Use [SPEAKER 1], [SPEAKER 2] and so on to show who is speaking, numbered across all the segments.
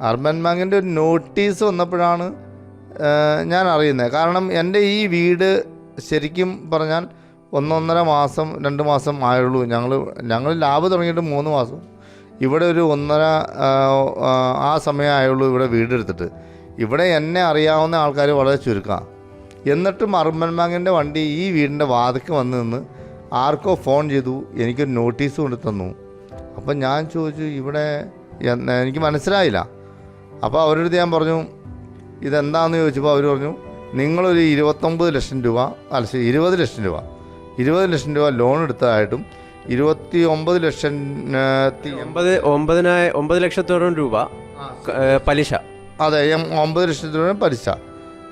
[SPEAKER 1] Urban ബാങ്കിന്റെ ഒരു notice വന്നപ്പോഴാണ് ഞാൻ അറിയുന്നത് കാരണം എന്റെ ഈ വീട് ശരിക്കും പറഞ്ഞാൽ ഒന്നൊന്നര മാസം രണ്ട് മാസം ആയുള്ളൂ. ഞങ്ങൾ ഞങ്ങൾ ലാബ് തുടങ്ങിയിട്ട് മൂന്ന് മാസം. ഇവിടെ ഒരു ഒന്നര ആ സമയം ആയുള്ളൂ ഇവിടെ വീടെടുത്തിട്ട്. ഇവിടെ എന്നെ അറിയാവുന്ന ആൾക്കാർ വളരെ ചുരുക്കമാണ് എന്നിട്ടും അർബൻ ബാങ്കിന്റെ വണ്ടി ഈ വീടിന്റെ വാതിക്ക് വന്ന് നിന്ന് ആർക്കോ ഫോൺ ചെയ്തു എനിക്കൊരു നോട്ടീസ് കൊണ്ടു തന്നു അപ്പം ഞാൻ ചോദിച്ചു ഇവിടെ എനിക്ക് മനസ്സിലായില്ല. അപ്പോൾ അവരോട് ഞാൻ പറഞ്ഞു ഇതെന്താണെന്ന് ചോദിച്ചപ്പോൾ അവർ പറഞ്ഞു നിങ്ങളൊരു ഇരുപത്തൊമ്പത് ലക്ഷം രൂപ അല്ല ഇരുപത് ലക്ഷം രൂപ ഇരുപത് ലക്ഷം രൂപ ലോൺ എടുത്തതായിട്ടും ഇരുപത്തി ഒമ്പത് ലക്ഷം
[SPEAKER 2] ഒമ്പത് ഒമ്പതിനായ ഒമ്പത് ലക്ഷത്തോളം രൂപ പലിശ.
[SPEAKER 1] അതെ ഒമ്പത് ലക്ഷത്തോളം പലിശ.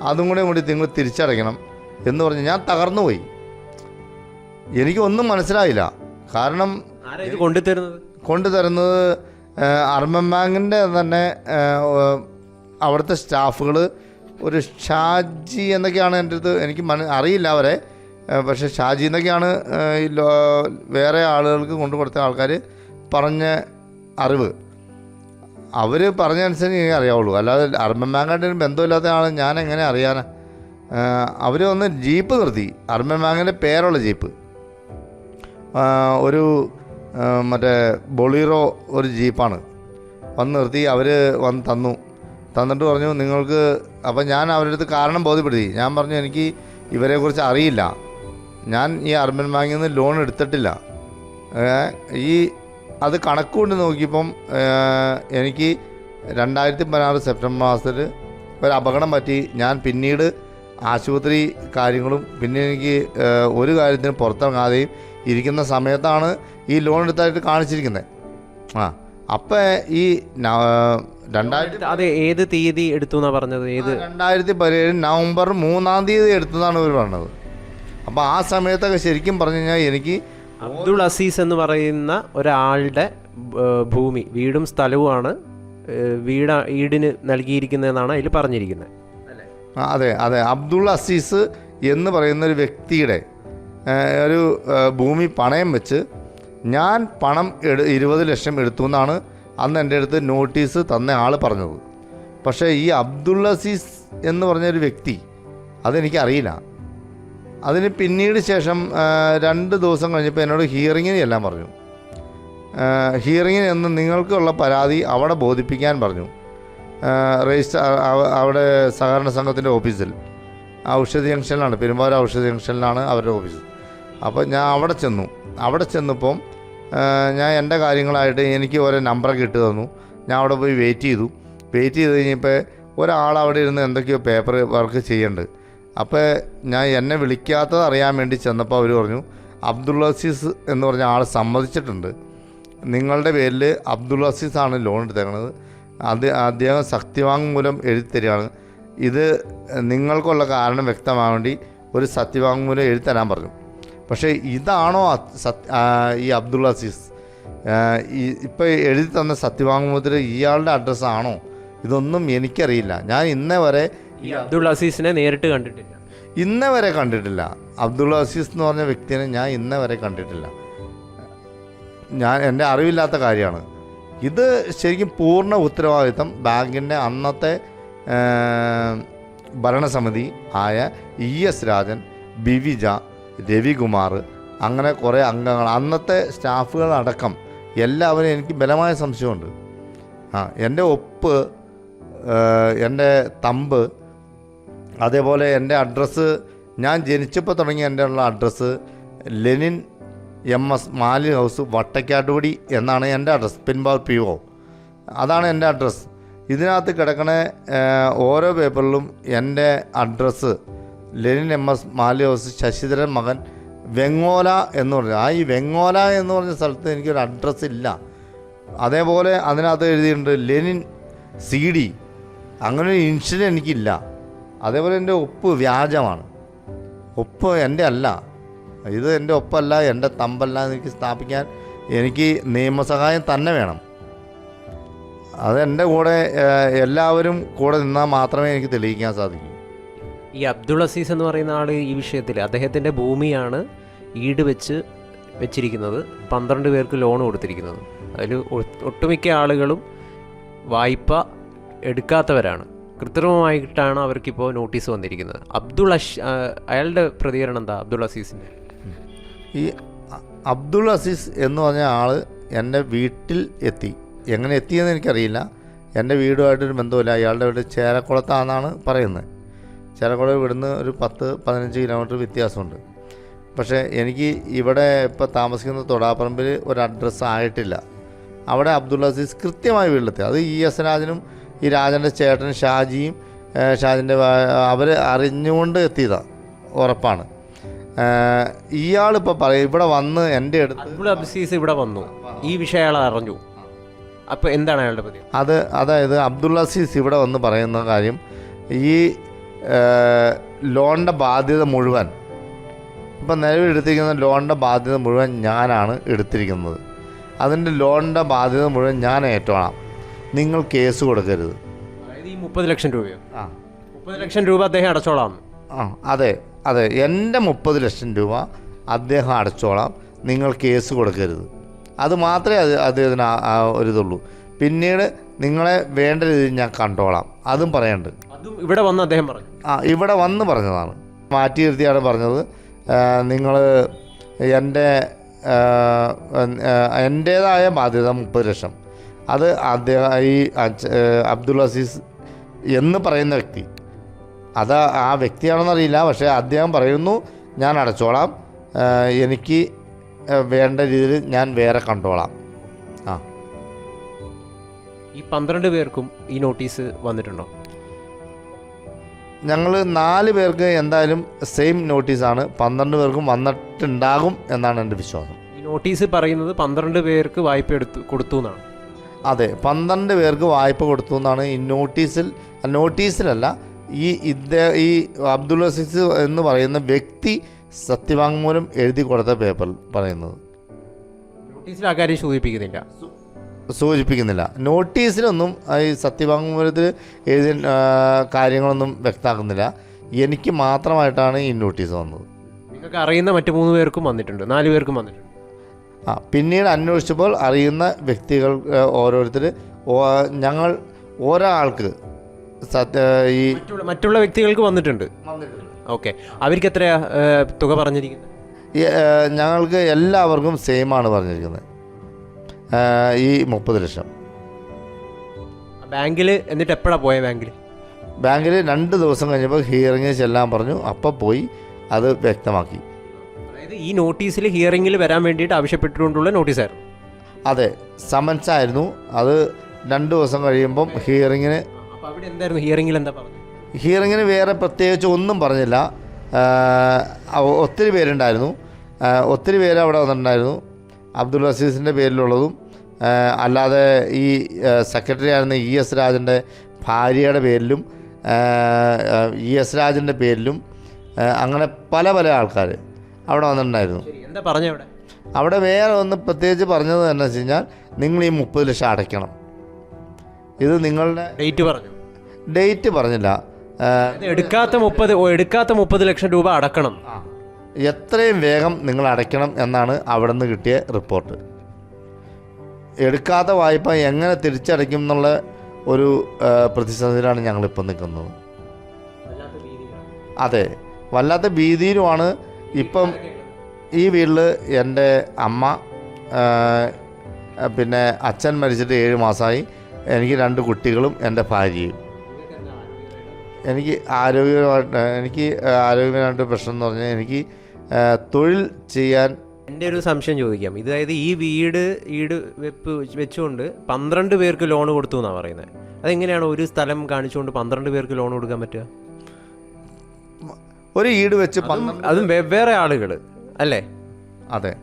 [SPEAKER 1] അതും കൂടെ കൂടി നിങ്ങൾ തിരിച്ചടയ്ക്കണം. എന്ന് പറഞ്ഞ് ഞാൻ തകർന്നു പോയി. എനിക്കൊന്നും മനസ്സിലായില്ല. കാരണം
[SPEAKER 2] കൊണ്ടുതരുന്നത്
[SPEAKER 1] കൊണ്ടുതരുന്നത് ഏഹ്, ബാങ്കിന്റെ തന്നെ അവിടുത്തെ സ്റ്റാഫുകൾ ഒരു ഷാജി എന്നൊക്കെയാണ് എന്റെ അടുത്ത് എനിക്ക് മന അറിയില്ല അവരെ. പക്ഷെ ഷാജി എന്നൊക്കെയാണ് ഈ വേറെ ആളുകൾക്ക് കൊണ്ടു കൊടുത്ത ആൾക്കാർ പറഞ്ഞ അറിവ്. അവർ പറഞ്ഞ അനുസരിച്ച് എനിക്ക് അറിയാവുള്ളൂ. അല്ലാതെ അർബൻ ബാങ്കായിട്ട് ബന്ധമില്ലാത്ത ആൾ ഞാൻ എങ്ങനെ അറിയാനാ? അവർ ഒന്ന് ജീപ്പ് നിർത്തി. അർബൻ ബാങ്കിന്റെ പേരുള്ള ജീപ്പ്. ഒരു മറ്റേ ബൊളീറോ ഒരു ജീപ്പാണ്. വന്ന് നിർത്തി അവർ വന്ന് തന്നു. തന്നിട്ട് പറഞ്ഞു നിങ്ങൾക്ക് അപ്പം ഞാൻ അവരുടെ അടുത്ത് കാരണം ബോധ്യപ്പെടുത്തി. ഞാൻ പറഞ്ഞു എനിക്ക് ഇവരെക്കുറിച്ച് അറിയില്ല. ഞാൻ ഈ അർബൻ ബാങ്കിൽ നിന്ന് ലോൺ എടുത്തിട്ടില്ല. ഈ അത് കണക്കുകൊണ്ട് നോക്കിയപ്പം എനിക്ക് രണ്ടായിരത്തി പതിനാറ് സെപ്റ്റംബർ മാസത്തിൽ ഒരു അപകടം പറ്റി. ഞാൻ പിന്നീട് ആശുപത്രി കാര്യങ്ങളും പിന്നെ എനിക്ക് ഒരു കാര്യത്തിന് പുറത്തിറങ്ങാതെയും ഇരിക്കുന്ന സമയത്താണ് ഈ ലോൺ എടുത്തായിട്ട് കാണിച്ചിരിക്കുന്നത് ആ അപ്പോൾ ഈ രണ്ടായിരത്തി
[SPEAKER 2] അതെ ഏത് തീയതി എടുത്തു എന്നാണ് പറഞ്ഞത്? ഏത്?
[SPEAKER 1] രണ്ടായിരത്തി പതിനേഴ് നവംബർ മൂന്നാം തീയതി എടുത്തതാണ് ഇവർ പറഞ്ഞത്. അപ്പോൾ ആ സമയത്തൊക്കെ ശരിക്കും പറഞ്ഞു കഴിഞ്ഞാൽ എനിക്ക്
[SPEAKER 2] അബ്ദുൾ അസീസ് എന്ന് പറയുന്ന ഒരാളുടെ ഭൂമി വീടും സ്ഥലവുമാണ് വീട് വീടിന് നൽകിയിരിക്കുന്നതെന്നാണ് അതിൽ പറഞ്ഞിരിക്കുന്നത്
[SPEAKER 1] അതെ അതെ അബ്ദുൾ അസീസ് എന്ന് പറയുന്ന ഒരു വ്യക്തിയുടെ ഒരു ഭൂമി പണയം വെച്ച് ഞാൻ പണം എടു ഇരുപത് ലക്ഷം എടുത്തു എന്നാണ് അന്ന് എന്റെ അടുത്ത് നോട്ടീസ് തന്ന ആൾ പറഞ്ഞത്. പക്ഷേ ഈ അബ്ദുൾ അസീസ് എന്ന് പറഞ്ഞൊരു വ്യക്തി അതെനിക്കറിയില്ല അതിന് പിന്നീട് ശേഷം രണ്ട് ദിവസം കഴിഞ്ഞപ്പോൾ എന്നോട് ഹിയറിങ്ങിന് എല്ലാം പറഞ്ഞു. ഹിയറിങ്ങിന് എന്ന് നിങ്ങൾക്കുള്ള പരാതി അവിടെ ബോധിപ്പിക്കാൻ പറഞ്ഞു. രജിസ്റ്റർ അവിടെ സഹകരണ സംഘത്തിന്റെ ഓഫീസിൽ. ഔഷധ ജംഗ്ഷനിലാണ് പെരുമ്പാവൂർ ഔഷധ ജംഗ്ഷനിലാണ് അവരുടെ ഓഫീസ്. അപ്പോൾ ഞാൻ അവിടെ ചെന്നു. അവിടെ ചെന്നപ്പം ഞാൻ എന്റെ കാര്യങ്ങളായിട്ട് എനിക്ക് ഓരോ നമ്പർ കിട്ടി തന്നു. ഞാൻ അവിടെ പോയി വെയിറ്റ് ചെയ്തു. വെയിറ്റ് ചെയ്ത് കഴിഞ്ഞപ്പോൾ ഒരാൾ അവിടെ ഇരുന്ന് എന്തൊക്കെയോ പേപ്പർ വർക്ക് ചെയ്യുന്നുണ്ട് അപ്പോൾ ഞാൻ എന്നെ വിളിക്കാത്തത് അറിയാൻ വേണ്ടി ചെന്നപ്പോൾ അവർ പറഞ്ഞു അബ്ദുൾ അസീസ് എന്ന് പറഞ്ഞ ആൾ സമ്മതിച്ചിട്ടുണ്ട്. നിങ്ങളുടെ പേരിൽ അബ്ദുൾ ആണ് ലോൺ എടുത്തേക്കണത്. അത് അദ്ദേഹം സത്യവാങ്മൂലം എഴുതി തരികയാണ് ഇത് നിങ്ങൾക്കുള്ള കാരണം വ്യക്തമാകാൻ വേണ്ടി ഒരു സത്യവാങ്മൂലം എഴുതി തരാൻ പറഞ്ഞു. പക്ഷേ ഇതാണോ സത് ഈ അബ്ദുൾ അസീസ്? ഇപ്പോൾ എഴുതി തന്ന സത്യവാങ്മൂലത്തിൽ ഇയാളുടെ അഡ്രസ്സാണോ ഇതൊന്നും എനിക്കറിയില്ല. ഞാൻ ഇന്നേ വരെ
[SPEAKER 2] ഈ അബ്ദുൾ അസീസിനെ നേരിട്ട് കണ്ടിട്ടില്ല.
[SPEAKER 1] ഇന്നേ വരെ കണ്ടിട്ടില്ല. അബ്ദുൾ അസീസ് എന്ന് പറഞ്ഞ വ്യക്തിനെ ഞാൻ ഇന്നേ വരെ കണ്ടിട്ടില്ല. ഞാൻ എന്റെ അറിവില്ലാത്ത കാര്യമാണ്. ഇത് ശരിക്കും പൂർണ ഉത്തരവാദിത്തം ബാങ്കിന്റെ അന്നത്തെ ഭരണസമിതി ആയ ഇ എസ് രാജൻ ബിവിജ രവികുമാർ. അങ്ങനെ കുറേ അംഗങ്ങൾ. അന്നത്തെ സ്റ്റാഫുകളടക്കം എല്ലാവരും എനിക്ക് ബലമായ സംശയമുണ്ട്. ആ എന്റെ ഒപ്പ് എന്റെ തമ്പ് അതേപോലെ എന്റെ അഡ്രസ്സ് ഞാൻ ജനിച്ചപ്പോൾ തുടങ്ങി എന്റെ ഉള്ള അഡ്രസ്സ് ലെനിൻ എം എസ് മാലി ഹൗസ് വട്ടക്കാട്ടുപടി എന്നാണ് എന്റെ അഡ്രസ്സ് പിൻബാൽ പി ഒ. അതാണ് എന്റെ അഡ്രസ്സ്. ഇതിനകത്ത് കിടക്കണ ഓരോ പേപ്പറിലും എന്റെ address Lenin M S മാലിയോസ് Sasidharan മകൻ വെങ്ങോല എന്ന് പറഞ്ഞു. ആ ഈ വെങ്ങോല എന്ന് പറഞ്ഞ സ്ഥലത്ത് എനിക്കൊരു അഡ്രസ്സ് ഇല്ല. അതേപോലെ അതിനകത്ത് എഴുതിയിട്ടുണ്ട് ലെനിൻ സി ഡി. അങ്ങനെ ഒരു ഇൻഷുറൻ എനിക്കില്ല. അതേപോലെ എന്റെ ഒപ്പ് വ്യാജമാണ്. ഒപ്പ് എന്റെ അല്ല. ഇത് എന്റെ ഒപ്പല്ല എന്റെ തമ്പല്ല എനിക്ക് സ്ഥാപിക്കാൻ എനിക്ക് നിയമസഹായം തന്നെ വേണം. അതെന്റെ കൂടെ എല്ലാവരും കൂടെ നിന്നാൽ മാത്രമേ എനിക്ക് തെളിയിക്കാൻ സാധിക്കൂ.
[SPEAKER 2] ഈ അബ്ദുൾ അസീസ് എന്ന് പറയുന്ന ആൾ ഈ വിഷയത്തിൽ അദ്ദേഹത്തിന്റെ ഭൂമിയാണ് ഈട് വെച്ച് വെച്ചിരിക്കുന്നത് പന്ത്രണ്ട് പേർക്ക് ലോൺ കൊടുത്തിരിക്കുന്നത്. അതിൽ ഒട്ടുമിക്ക ആളുകളും വായ്പ എടുക്കാത്തവരാണ്. കൃത്രിമമായിട്ടാണ് അവർക്കിപ്പോൾ നോട്ടീസ് വന്നിരിക്കുന്നത്. അബ്ദുൾ അഷ് അയാളുടെ പ്രതികരണം എന്താ അബ്ദുൾ അസീസിന്റെ
[SPEAKER 1] ഈ അബ്ദുൾ അസീസ് എന്ന് പറഞ്ഞ ആൾ എന്റെ വീട്ടിൽ എത്തി. എങ്ങനെ എത്തിയെന്ന് എനിക്കറിയില്ല. എന്റെ വീടുമായിട്ടൊരു ബന്ധമില്ല അയാളുടെ വീട് ചേരക്കുളത്താണെന്നാണ് പറയുന്നത്. ചേരക്കുളം ഇവിടുന്ന് ഒരു പത്ത് പതിനഞ്ച് കിലോമീറ്റർ വ്യത്യാസമുണ്ട്. പക്ഷേ എനിക്ക് ഇവിടെ ഇപ്പോൾ താമസിക്കുന്ന തൊടാപ്പറമ്പിൽ ഒരു അഡ്രസ്സ് ആയിട്ടില്ല. അവിടെ അബ്ദുൾ അസീസ് കൃത്യമായി വീട്ടിലെത്തി. അത് ഇ എസ് രാജനും ഈ രാജന്റെ ചേട്ടൻ ഷാജിയും ഷാജിന്റെ അവർ അറിഞ്ഞുകൊണ്ട് എത്തിയതാണ് ഉറപ്പാണ്. ഇയാളിപ്പോൾ പറയും ഇവിടെ വന്ന് എന്റെ അടുത്ത്
[SPEAKER 2] അബ്ദുൾ അസീസ് ഇവിടെ വന്നു. ഈ വിഷയം അയാൾ അറിഞ്ഞു. അപ്പോൾ എന്താണ് അയാളുടെ പ്രതികരണം?
[SPEAKER 1] അത് അതായത് അബ്ദുൾ അസീസ് ഇവിടെ വന്ന് പറയുന്ന കാര്യം ഈ ലോണിന്റെ ബാധ്യത മുഴുവൻ. ഇപ്പം നിലവിൽ എടുത്തിരിക്കുന്ന ലോണിന്റെ ബാധ്യത മുഴുവൻ ഞാനാണ് എടുത്തിരിക്കുന്നത്. അതിന്റെ ലോണിന്റെ ബാധ്യത മുഴുവൻ ഞാൻ ഏറ്റോളാം നിങ്ങൾ കേസ് കൊടുക്കരുത്.
[SPEAKER 2] അതായത് ഈ മുപ്പത് ലക്ഷം രൂപയോ?
[SPEAKER 1] ആ.
[SPEAKER 2] മുപ്പത് ലക്ഷം രൂപ അദ്ദേഹം അടച്ചോളാം.
[SPEAKER 1] ആ അതെ അതെ. എന്റെ മുപ്പത് ലക്ഷം രൂപ അദ്ദേഹം അടച്ചോളാം. നിങ്ങൾ കേസ് കൊടുക്കരുത്. അത് മാത്രമേ അത് അദ്ദേഹത്തിന് ഒരു ഇതുള്ളൂ പിന്നീട് നിങ്ങളെ വേണ്ട രീതിയിൽ ഞാൻ കണ്ടോളാം. അതും പറയണ്ട്.
[SPEAKER 2] അതും ഇവിടെ വന്ന് അദ്ദേഹം പറഞ്ഞു.
[SPEAKER 1] ആ ഇവിടെ വന്ന് പറഞ്ഞതാണ്. മാറ്റി നിർത്തിയാണ് പറഞ്ഞത്. നിങ്ങൾ എന്റെ എന്റേതായ ബാധ്യത മുപ്പത് ലക്ഷം. അത് അദ്ദേഹം ഈ അബ്ദുൽ അബ്ദുൾ അസീസ് എന്ന് പറയുന്ന വ്യക്തി. അത് ആ വ്യക്തിയാണെന്നറിയില്ല പക്ഷേ അദ്ദേഹം പറയുന്നു ഞാൻ അടച്ചോളാം. എനിക്ക് വേണ്ട രീതിയിൽ ഞാൻ വേറെ കണ്ടോളാം.
[SPEAKER 2] ഈ പന്ത്രണ്ട് പേർക്കും ഈ നോട്ടീസ് വന്നിട്ടുണ്ടോ?
[SPEAKER 1] ഞങ്ങൾ നാല് പേർക്ക് എന്തായാലും സെയിം നോട്ടീസാണ് പന്ത്രണ്ട് പേർക്കും വന്നിട്ടുണ്ടാകും എന്നാണ് എന്റെ വിശ്വാസം.
[SPEAKER 2] ഈ നോട്ടീസ് പറയുന്നത് പന്ത്രണ്ട് പേർക്ക് വായ്പ എടുത്തു കൊടുത്തു എന്നാണ്.
[SPEAKER 1] അതെ പന്ത്രണ്ട് പേർക്ക് വായ്പ കൊടുത്തു എന്നാണ് ഈ നോട്ടീസിൽ നോട്ടീസിലല്ല ഈ ഇദ്ദേ ഈ അബ്ദുൾ അസീസ് എന്ന് പറയുന്ന വ്യക്തി സത്യവാങ്മൂലം എഴുതി കൊടുത്ത പേപ്പറിൽ പറയുന്നത്.
[SPEAKER 2] നോട്ടീസിൽ ആ കാര്യം സൂചിപ്പിക്കുന്നില്ല
[SPEAKER 1] സൂചിപ്പിക്കുന്നില്ല. നോട്ടീസിലൊന്നും ആ ഈ സത്യവാങ്മൂലത്തിൽ ഏതെ ആ, കാര്യങ്ങളൊന്നും വ്യക്തമാക്കുന്നില്ല. എനിക്ക് മാത്രമായിട്ടാണ് ഈ നോട്ടീസ് വന്നത്.
[SPEAKER 2] നിങ്ങൾക്ക് അറിയുന്ന മറ്റു മൂന്ന് പേർക്കും വന്നിട്ടുണ്ട്. നാല് പേർക്കും വന്നിട്ടുണ്ട്.
[SPEAKER 1] ആ പിന്നീട് അന്വേഷിച്ചപ്പോൾ അറിയുന്ന വ്യക്തികൾ ഓരോരുത്തർ ഞങ്ങൾ ഒരാൾക്ക് സത്യ ഈ
[SPEAKER 2] മറ്റുള്ള വ്യക്തികൾക്ക് വന്നിട്ടുണ്ട്. ഓക്കെ. അവർക്ക് എത്രയാ തുക പറഞ്ഞിരിക്കുന്നത്?
[SPEAKER 1] ഞങ്ങൾക്ക് എല്ലാവർക്കും സെയിം ആണ് പറഞ്ഞിരിക്കുന്നത്. ഈ മുപ്പത് ലക്ഷം.
[SPEAKER 2] ബാങ്കിൽ എന്നിട്ട് എപ്പോഴാണ് പോയത് ബാങ്കിൽ
[SPEAKER 1] ബാങ്കിൽ രണ്ട് ദിവസം കഴിഞ്ഞപ്പോൾ ഹിയറിംഗ് ചെല്ലാൻ പറഞ്ഞു. അപ്പം പോയി അത് വ്യക്തമാക്കി.
[SPEAKER 2] അതായത് ഈ നോട്ടീസിൽ ഹിയറിംഗിൽ വരാൻ വേണ്ടിയിട്ട് ആവശ്യപ്പെട്ടുകൊണ്ടുള്ള നോട്ടീസായിരുന്നു.
[SPEAKER 1] അതെ സമൻസ് ആയിരുന്നു അത് രണ്ട് ദിവസം കഴിയുമ്പം ഹിയറിങ്ങിന്
[SPEAKER 2] അപ്പോൾ അവിടെ എന്തായിരുന്നു? ഹിയറിംഗിൽ എന്താ പറഞ്ഞത്?
[SPEAKER 1] ഹിയറിങ്ങിന് വേറെ പ്രത്യേകിച്ച് ഒന്നും പറഞ്ഞില്ല. ഒത്തിരി പേരുണ്ടായിരുന്നു. ഒത്തിരി പേര് അവിടെ വന്നിട്ടുണ്ടായിരുന്നു. അബ്ദുൾ അസീസിന്റെ പേരിലുള്ളതും അല്ലാതെ ഈ സെക്രട്ടറി ആയിരുന്ന ഇ എസ് രാജന്റെ ഭാര്യയുടെ പേരിലും ഇ എസ് രാജന്റെ പേരിലും അങ്ങനെ പല പല ആൾക്കാർ അവിടെ വന്നിട്ടുണ്ടായിരുന്നു.
[SPEAKER 2] എന്താ പറഞ്ഞു അവിടെ?
[SPEAKER 1] അവിടെ വേറെ ഒന്ന് പ്രത്യേകിച്ച് പറഞ്ഞത് എന്ന് വെച്ച് കഴിഞ്ഞാൽ നിങ്ങൾ ഈ മുപ്പത് ലക്ഷം അടയ്ക്കണം. ഇത് നിങ്ങളുടെ
[SPEAKER 2] ഡേറ്റ് പറഞ്ഞു.
[SPEAKER 1] ഡേറ്റ് പറഞ്ഞില്ല.
[SPEAKER 2] എടുക്കാത്ത മുപ്പത് എടുക്കാത്ത മുപ്പത് ലക്ഷം രൂപ അടക്കണം.
[SPEAKER 1] എത്രയും വേഗം നിങ്ങൾ അടയ്ക്കണം എന്നാണ് അവിടെ നിന്ന് കിട്ടിയ റിപ്പോർട്ട്. എടുക്കാത്ത വായ്പ എങ്ങനെ തിരിച്ചടയ്ക്കും എന്നുള്ള ഒരു പ്രതിസന്ധിയിലാണ് ഞങ്ങളിപ്പോൾ നിൽക്കുന്നത്. അതെ വല്ലാത്ത ഭീതിയിലുമാണ് ഇപ്പം ഈ വീട്ടിൽ എന്റെ അമ്മ പിന്നെ അച്ഛൻ മരിച്ചിട്ട് ഏഴ് മാസമായി. എനിക്ക് രണ്ട് കുട്ടികളും എന്റെ ഭാര്യയും. എനിക്ക് ആരോഗ്യപരമായിട്ട് എനിക്ക് ആരോഗ്യപരമായിട്ട് പ്രശ്നം എന്ന് പറഞ്ഞാൽ എനിക്ക് തൊഴിൽ ചെയ്യാൻ
[SPEAKER 2] എന്റെ ഒരു സംശയം ചോദിക്കാം. ഇതായത് അതായത് ഈ വീട് ഈട് വെപ്പ് വെച്ചുകൊണ്ട് പന്ത്രണ്ട് പേർക്ക് ലോൺ കൊടുത്തു എന്നാണ് പറയുന്നത്. അതെങ്ങനെയാണ് ഒരു സ്ഥലം കാണിച്ചുകൊണ്ട് പന്ത്രണ്ട് പേർക്ക് ലോൺ കൊടുക്കാൻ പറ്റുക?
[SPEAKER 1] ഒരു ഈട് വെച്ച്
[SPEAKER 2] അതും വെവ്വേറെ ആളുകൾ അല്ലേ?
[SPEAKER 1] അതെ.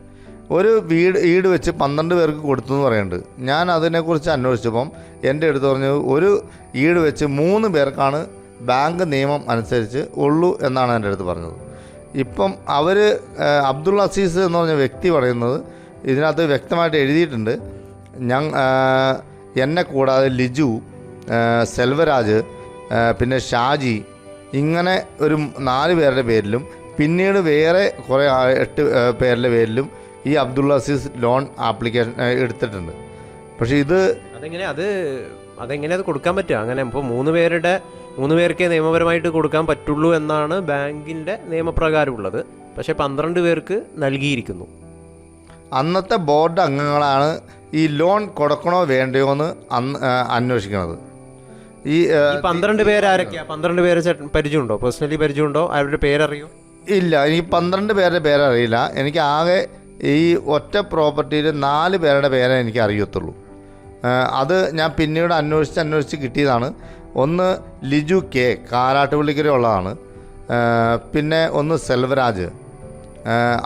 [SPEAKER 1] ഒരു വീട് ഈട് വെച്ച് പന്ത്രണ്ട് പേർക്ക് കൊടുത്തു എന്ന് പറയുന്നുണ്ട്. ഞാൻ അതിനെക്കുറിച്ച് അന്വേഷിച്ചപ്പം എന്റെ അടുത്ത് പറഞ്ഞു ഒരു ഈട് വെച്ച് മൂന്ന് പേർക്കാണ് ബാങ്ക് നിയമം അനുസരിച്ച് ഉള്ളൂ എന്നാണ് എന്റെ അടുത്ത് പറഞ്ഞത്. ഇപ്പം അവർ അബ്ദുൾ അസീസ് എന്ന് പറഞ്ഞ വ്യക്തി പറയുന്നത് ഇതിനകത്ത് വ്യക്തമായിട്ട് എഴുതിയിട്ടുണ്ട്. ഞാൻ എന്നെ കൂടാതെ ലിജു സെൽവരാജ് പിന്നെ ഷാജി ഇങ്ങനെ ഒരു നാല് പേരുടെ പേരിലും പിന്നീട് വേറെ കുറേ എട്ട് പേരുടെ പേരിലും ഈ അബ്ദുൾ അസീസ് ലോൺ ആപ്ലിക്കേഷൻ എടുത്തിട്ടുണ്ട്. പക്ഷേ ഇത്
[SPEAKER 2] അതെങ്ങനെ അത് അതെങ്ങനെ അത് കൊടുക്കാൻ പറ്റുക? അങ്ങനെ ഇപ്പോൾ മൂന്ന് പേരുടെ മൂന്ന് പേർക്കേ നിയമപരമായിട്ട് കൊടുക്കാൻ പറ്റുള്ളൂ എന്നാണ് ബാങ്കിന്റെ നിയമപ്രകാരമുള്ളത്. പക്ഷേ പന്ത്രണ്ട് പേർക്ക് നൽകിയിരിക്കുന്നു.
[SPEAKER 1] അന്നത്തെ ബോർഡ് അംഗങ്ങളാണ് ഈ ലോൺ കൊടുക്കണോ വേണ്ടയോ എന്ന് അന്ന് അന്വേഷിക്കുന്നത്. ഈ
[SPEAKER 2] പന്ത്രണ്ട് പേരാരൊക്കെയാ പന്ത്രണ്ട് പേര് പരിചയമുണ്ടോ? പേഴ്സണലി പരിചയമുണ്ടോ? അവരുടെ പേരറിയോ?
[SPEAKER 1] ഇല്ല എനിക്ക് പന്ത്രണ്ട് പേരുടെ പേരറിയില്ല. എനിക്ക് ആകെ ഈ ഒറ്റ പ്രോപ്പർട്ടിയിൽ നാല് പേരുടെ പേരെ എനിക്ക് അറിയത്തുള്ളൂ അത് ഞാൻ പിന്നീട് അന്വേഷിച്ച് അന്വേഷിച്ച് കിട്ടിയതാണ്. ഒന്ന് ലിജു കെ കാരാട്ടുപള്ളിക്കരയുള്ളതാണ് പിന്നെ ഒന്ന് സെൽവരാജ്.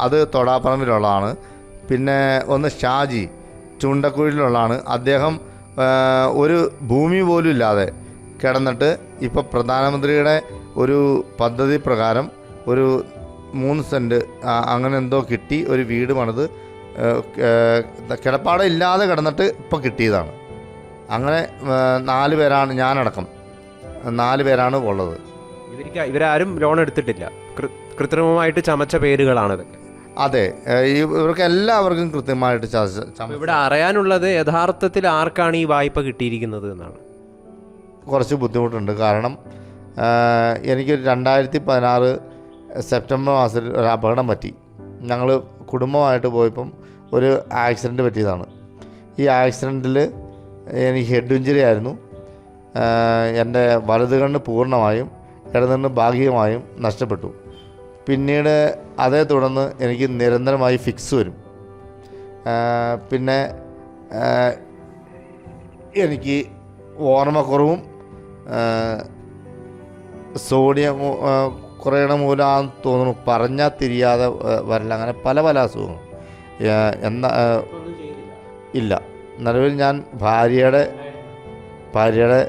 [SPEAKER 1] അത് തൊടാപ്പറമ്പിലുള്ളതാണ്. പിന്നെ ഒന്ന് ഷാജി ചുണ്ടക്കുഴിയിലുള്ളതാണ്. അദ്ദേഹം ഒരു ഭൂമി പോലും ഇല്ലാതെ കിടന്നിട്ട് ഇപ്പോൾ പ്രധാനമന്ത്രിയുടെ ഒരു പദ്ധതി പ്രകാരം ഒരു മൂന്ന് സെന്റ് അങ്ങനെ എന്തോ കിട്ടി ഒരു വീട് പണിത് കിടപ്പാടം ഇല്ലാതെ കിടന്നിട്ട് ഇപ്പോൾ കിട്ടിയതാണ്. അങ്ങനെ നാല് പേരാണ് ഞാനടക്കം. നാല് പേരാണ് ഉള്ളത്.
[SPEAKER 2] ഇവർക്ക് ഇവരാരും ലോൺ എടുത്തിട്ടില്ല. കൃത്രിമമായിട്ട് ചമച്ച പേരുകളാണ് ഇതൊക്കെ
[SPEAKER 1] അതെ ഇവർക്ക് എല്ലാവർക്കും കൃത്യമായിട്ട്
[SPEAKER 2] ഇവിടെ അറിയാനുള്ളത് യഥാർത്ഥത്തിൽ ആർക്കാണ് ഈ വായ്പ കിട്ടിയിരിക്കുന്നത് എന്നാണ്.
[SPEAKER 1] കുറച്ച് ബുദ്ധിമുട്ടുണ്ട്. കാരണം എനിക്ക് രണ്ടായിരത്തി പതിനാറ് സെപ്റ്റംബർ മാസത്തിൽ ഒരു അപകടം പറ്റി. ഞങ്ങൾ കുടുംബമായിട്ട് പോയപ്പം ഒരു ആക്സിഡന്റ് പറ്റിയതാണ്. ഈ ആക്സിഡന്റിൽ എനിക്ക് ഹെഡ് ഇഞ്ചുറി ആയിരുന്നു. എന്റെ വലത് കണ്ണ് പൂർണമായും ഇടതുകണ്ണ് ഭാഗികമായും നഷ്ടപ്പെട്ടു. പിന്നീട് അതേ തുടർന്ന് എനിക്ക് നിരന്തരമായി ഫിക്സ് വരും. പിന്നെ എനിക്ക് ഓർമ്മക്കുറവും സോഡിയം കുറയണ മൂലമാണെന്ന് തോന്നുന്നു. പറഞ്ഞാൽ തിരിയാതെ വരില്ല. അങ്ങനെ പല പല അസുഖങ്ങളും. എന്നാ ഇല്ല. നിലവിൽ ഞാൻ ഭാര്യയുടെ ഭാര്യയുടെ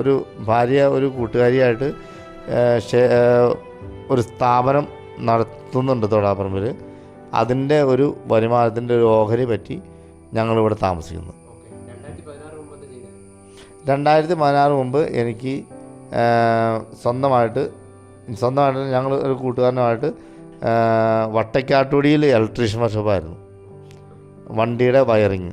[SPEAKER 1] ഒരു ഭാര്യ ഒരു കൂട്ടുകാരിയായിട്ട് ഒരു സ്ഥാപനം നടത്തുന്നുണ്ട് തൊടാപ്പറമ്പിൽ അതിന്റെ ഒരു വരുമാനത്തിന്റെ ഒരു ഓഹരി പറ്റി ഞങ്ങളിവിടെ താമസിക്കുന്നു. രണ്ടായിരത്തി പതിനാറ് മുമ്പ് എനിക്ക് സ്വന്തമായിട്ട് സ്വന്തമായിട്ട് ഞങ്ങൾ ഒരു കൂട്ടുകാരനുമായിട്ട് വട്ടക്കാട്ടുടിയിൽ ഇലക്ട്രീഷ്യൻ വർഷോപ്പായിരുന്നു വണ്ടിയുടെ വയറിങ്.